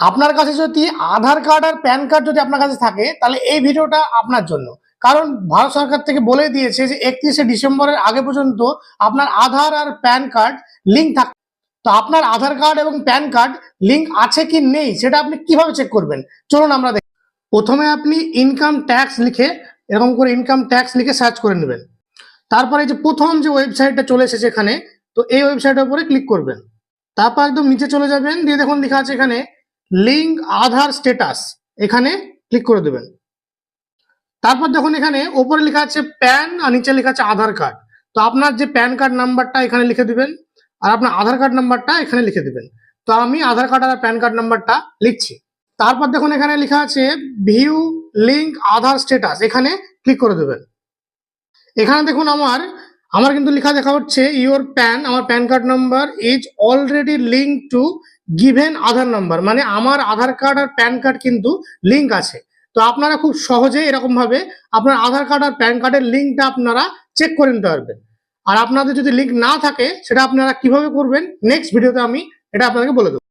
আপনার কাছে যদি আধার কার্ড আর প্যান কার্ড যদি আপনার কাছে থাকে, তাহলে এই ভিডিওটা আপনার জন্য। কারণ ভারত সরকার থেকে বলে দিয়েছে যে একত্রিশে ডিসেম্বরের আগে পর্যন্ত আপনার আধার আর প্যান কার্ড লিঙ্ক থাক তো আপনার আধার কার্ড এবং প্যান কার্ড লিঙ্ক আছে কি নেই, সেটা আপনি কীভাবে চেক করবেন? চলুন আমরা দেখি। প্রথমে আপনি ইনকাম ট্যাক্স লিখে, এরকম করে ইনকাম ট্যাক্স লিখে সার্চ করে নেবেন। তারপরে যে প্রথম যে ওয়েবসাইটটা চলে এসেছে এখানে, তো এই ওয়েবসাইটের উপরে ক্লিক করবেন। তারপর একদম নিচে চলে যাবেন, দিয়ে দেখুন লেখা আছে এখানে লিঙ্ক আধার স্ট্যাটাস এখানে ক্লিক করে দেবেন। তারপর দেখুন এখানে ওপরে লেখা আছে প্যান আর নিচে লেখা আছে আধার কার্ড, তো আপনার যে প্যান কার্ড নাম্বারটা এখানে লিখে দিবেন আর আপনার আধার কার্ড নাম্বারটা এখানে লিখে দিবেন। তো আমি আধার কার্ড আর প্যান কার্ড নাম্বারটা লিখছি। তারপর দেখুন এখানে লেখা আছে ভিউ লিঙ্ক আধার স্ট্যাটাস, এখানে ক্লিক করে দেবেন। এখানে দেখুন আমার আমার কিন্তু লেখা দেখা হচ্ছে ইওর প্যান আমার PAN card number is already link to given Aadhaar number মানে আমার আধার কার্ড আর প্যান কার্ড কিন্তু লিঙ্ক আছে। তো আপনারা খুব সহজে এরকম ভাবে আপনার আধার কার্ড আর প্যান কার্ডের লিঙ্কটা আপনারা চেক করে নিতে পারবেন। আর আপনাদের যদি লিঙ্ক না থাকে, সেটা আপনারা কীভাবে করবেন নেক্সট ভিডিওতে আমি এটা আপনাদেরকে বলে দেবো।